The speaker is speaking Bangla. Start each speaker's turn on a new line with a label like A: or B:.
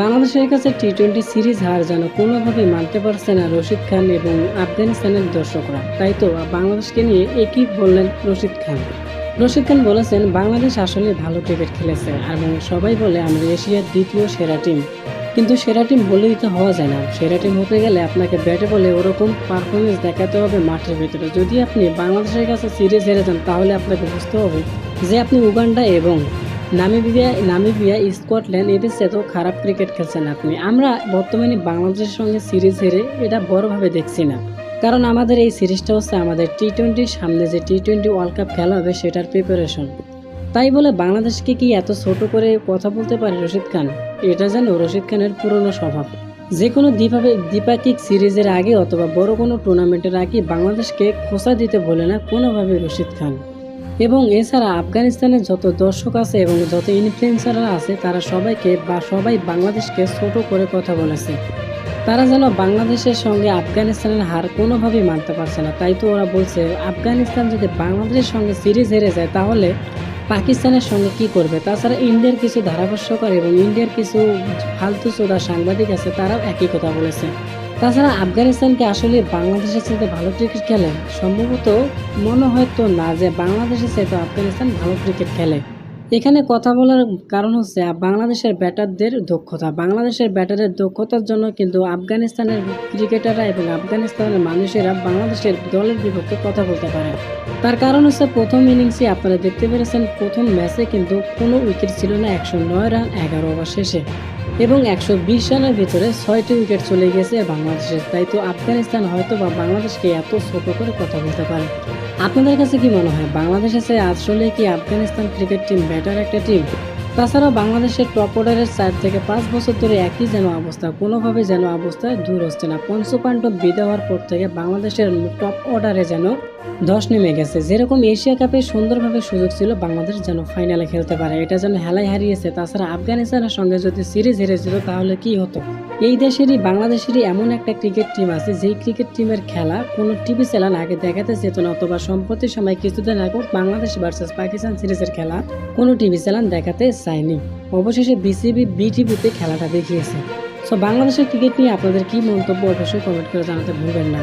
A: বাংলাদেশের কাছে টি টোয়েন্টি সিরিজ হার যেন কোনোভাবেই মানতে পারছে না রশিদ খান এবং আফগানিস্তানের দর্শকরা। তাই তো বাংলাদেশকে নিয়ে একই বললেন রশিদ খান। রশিদ খান বলেছেন, বাংলাদেশ আসলে ভালো ক্রিকেট খেলেছে এবং সবাই বলে আমরা এশিয়ার দ্বিতীয় সেরা টিম। কিন্তু সেরা টিম বলেই তো হওয়া যায় না। সেরা টিম হতে গেলে আপনাকে ব্যাটে বলে ওরকম পারফরমেন্স দেখাতে হবে মাঠের ভিতরে। যদি আপনি বাংলাদেশের কাছে সিরিজ হেরে যান, তাহলে আপনাকে বুঝতে হবে যে আপনি উগান্ডা এবং নামিবিয়া নামিবিয়া, স্কটল্যান্ড, এদের সাথেও খারাপ ক্রিকেট খেলছেন আপনি। আমরা বর্তমানে বাংলাদেশের সঙ্গে সিরিজ হেরে এটা বড়ভাবে দেখছি না। কারণ আমাদের এই সিরিজটা হচ্ছে আমাদের টি টোয়েন্টির সামনে যে টি টোয়েন্টি ওয়ার্ল্ড কাপ খেলা হবে, সেটার প্রিপারেশন তাই বলে বাংলাদেশকে কি এত ছোট করে কথা বলতে পারে রশিদ খান? এটা যেন রশিদ খানের পুরনো স্বভাব। যে কোনো দ্বিভাবে দ্বিপাক্ষিক সিরিজের আগে অথবা বড় কোনো টুর্নামেন্টের আগে বাংলাদেশকে খোসা দিতে বলে না কোনোভাবে রশিদ খান। এবং এছাড়া আফগানিস্তানের যত দর্শক আছে এবং যত ইনফ্লুয়েন্সাররা আছে, তারা সবাইকে বা সবাই বাংলাদেশকে ছোট করে কথা বলেছে। তারা যেন বাংলাদেশের সঙ্গে আফগানিস্তানের হার কোনোভাবেই মানতে পারছে না। তাই তো ওরা বলছে, আফগানিস্তান যদি বাংলাদেশের সঙ্গে সিরিজ হেরে যায়, তাহলে পাকিস্তানের সঙ্গে কি করবে? তাছাড়া ইন্ডিয়ার কিছু ধারাভাষ্যকার এবং ইন্ডিয়ার কিছু ফালতু চোদা সাংবাদিক আছে, তারাও একই কথা বলেছে। তাছাড়া আফগানিস্তানকে আসলে বাংলাদেশের সাথে ভালো ক্রিকেট খেলে, সম্ভবত মনে হয়তো না যে বাংলাদেশের সাথে আফগানিস্তান ভালো ক্রিকেট খেলে। এখানে কথা বলার কারণ হচ্ছে বাংলাদেশের ব্যাটারদের দক্ষতা। বাংলাদেশের ব্যাটারের দক্ষতার জন্য কিন্তু আফগানিস্তানের ক্রিকেটাররা এবং আফগানিস্তানের মানুষেরা বাংলাদেশের দলের বিপক্ষে কথা বলতে পারে। তার কারণ হচ্ছে, প্রথম ইনিংসে আপনারা দেখতে পেরেছেন, প্রথম ম্যাচে কিন্তু কোনো উইকেট ছিল না একশো নয় রান এগারো ওভার শেষে। এবং একশো বিশ রানের ভিতরে ছয়টি উইকেট চলে গেছে বাংলাদেশের। তাই তো আফগানিস্তান হয়তো বা বাংলাদেশকে এত ছোট করে কথা বলতে পারে। আপনাদের কাছে কি মনে হয় বাংলাদেশের চেয়ে আসলে কি আফগানিস্তান ক্রিকেট টিম বেটার একটা টিম তাছাড়াও বাংলাদেশের টপ অর্ডারের চার থেকে পাঁচ বছর ধরে একই যেন অবস্থা কোনোভাবে যেন অবস্থায় দূর হচ্ছে না। পঞ্চপাণ্ডব বিদে হওয়ার পর থেকে বাংলাদেশের টপ অর্ডারে যেন ধস নেমে গেছে। যেরকম এশিয়া কাপে সুন্দরভাবে সুযোগ ছিল, বাংলাদেশ যেন ফাইনালে খেলতে পারে। এটা যেন হেলায় হারিয়েছে। তাছাড়া আফগানিস্তানের সঙ্গে যদি সিরিজ হেরেছিল তাহলে কি হতো? এই দেশেরই, বাংলাদেশেরই এমন একটা ক্রিকেট টিম আছে, যেই ক্রিকেট টিমের খেলা কোনো টিভি চ্যানেল আগে দেখাতে যেত না অথবা সম্প্রতি সময় কিছুদিন আগে বাংলাদেশ ভার্সেস পাকিস্তান সিরিজের খেলা কোনো টিভি চ্যানেল দেখাতে চায়নি। অবশেষে বিসিবি বিটিভিতে খেলাটা দেখিয়েছে। সো বাংলাদেশের ক্রিকেট নিয়ে আপনাদের কি মন্তব্য? অবশ্যই কমেন্ট করে জানাতে ভুলবেন না।